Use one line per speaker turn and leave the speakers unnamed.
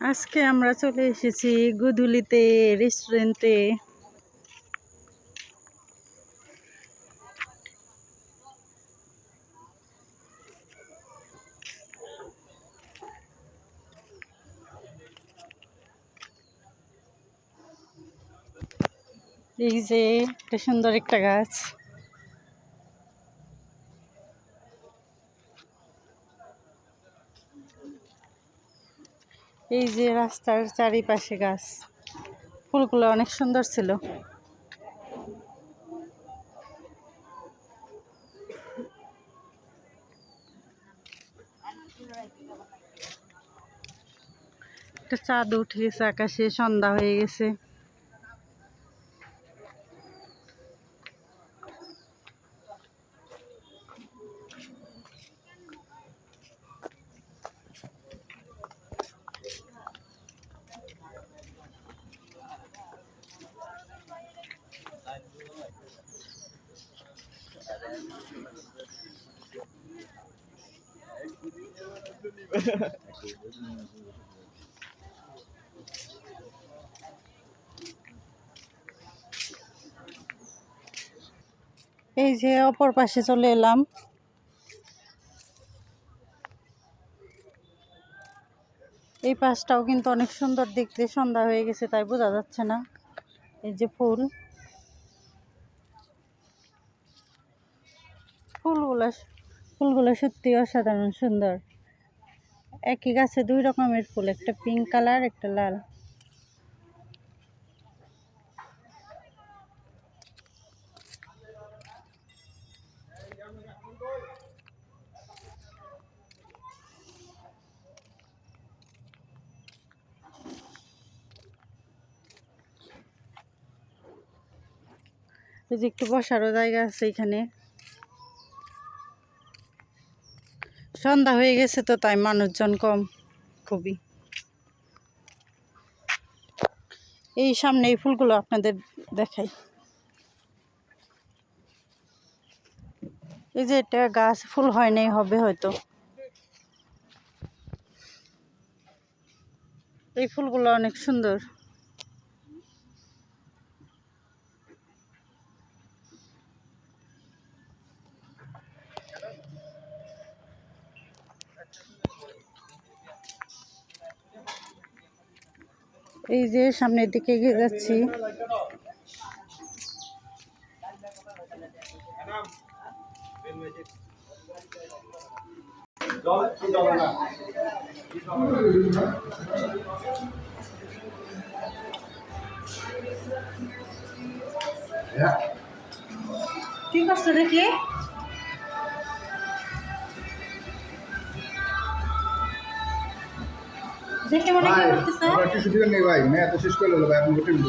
আজকে আমরা চলে এসেছি গুদুলিতে রেস্টুরেন্টে এই যে সুন্দর একটা গাছ। এই যে রাস্তার চারিপাশে গাছ। ফুলগুলো অনেক সুন্দর ছিল। একটা চাঁদ উঠে গেছে, আকাশে সন্ধ্যা হয়ে গেছে। এই যে অপর পাশে চলে এলাম। এই পাশটাও কিন্তু অনেক সুন্দর দেখতে, সন্ধ্যা হয়ে গেছে, তাই বোঝা যাচ্ছে না। এই যে ফুল। ফুলগুলো ফুলগুলো সত্যি অসাধারণ সুন্দর। একই গাছে দুই রকমের ফুল, একটা পিঙ্ক কালার একটা লাল। যে একটু বসারও জায়গা আছে এখানে। সন্ধ্যা হয়ে গেছে তো তাই মানুষজন কম, খুবই। এই সামনে এই ফুলগুলো আপনাদের দেখাই। এই যে এটা গাছ, ফুল হয় নাই, হবে হয়তো। এই ফুলগুলো অনেক সুন্দর। এই যে সামনের দিকে এগিয়ে যাচ্ছি। কি করছ দেখি। দেখে মনে কি করতেছে?
টিস্যু দিবেন নেই ভাই মেয়ে তো শেষ করে দিল ভাই আপনি টিস্যু